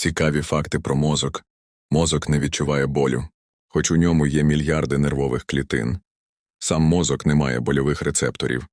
Цікаві факти про мозок. Мозок не відчуває болю, хоч у ньому є мільярди нервових клітин. Сам мозок не має больових рецепторів.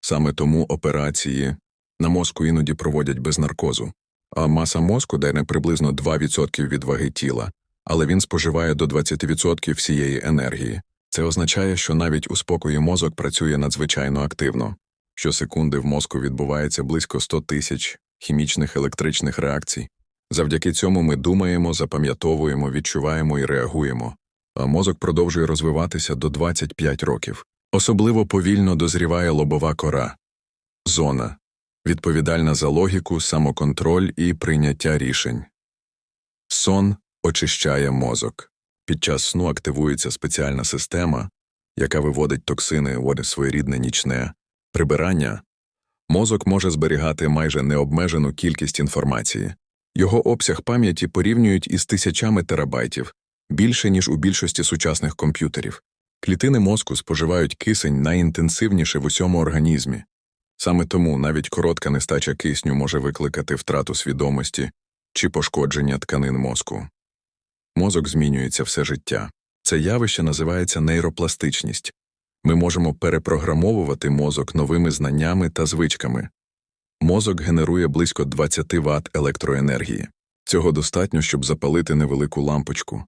Саме тому операції на мозку іноді проводять без наркозу. А маса мозку дає приблизно 2% від ваги тіла, але він споживає до 20% всієї енергії. Це означає, що навіть у спокої мозок працює надзвичайно активно. Щосекунди в мозку відбувається близько 100 тисяч хімічних електричних реакцій. Завдяки цьому ми думаємо, запам'ятовуємо, відчуваємо і реагуємо. А мозок продовжує розвиватися до 25 років. Особливо повільно дозріває лобова кора. Зона відповідальна за логіку, самоконтроль і прийняття рішень. Сон очищає мозок. Під час сну активується спеціальна система, яка виводить токсини у своєрідне нічне прибирання. Мозок може зберігати майже необмежену кількість інформації. Його обсяг пам'яті порівнюють із тисячами терабайтів, більше, ніж у більшості сучасних комп'ютерів. Клітини мозку споживають кисень найінтенсивніше в усьому організмі. Саме тому навіть коротка нестача кисню може викликати втрату свідомості чи пошкодження тканин мозку. Мозок змінюється все життя. Це явище називається нейропластичність. Ми можемо перепрограмовувати мозок новими знаннями та звичками. Мозок генерує близько 20 Вт електроенергії. Цього достатньо, щоб запалити невелику лампочку.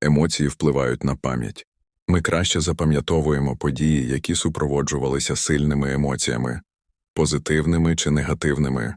Емоції впливають на пам'ять. Ми краще запам'ятовуємо події, які супроводжувалися сильними емоціями, позитивними чи негативними.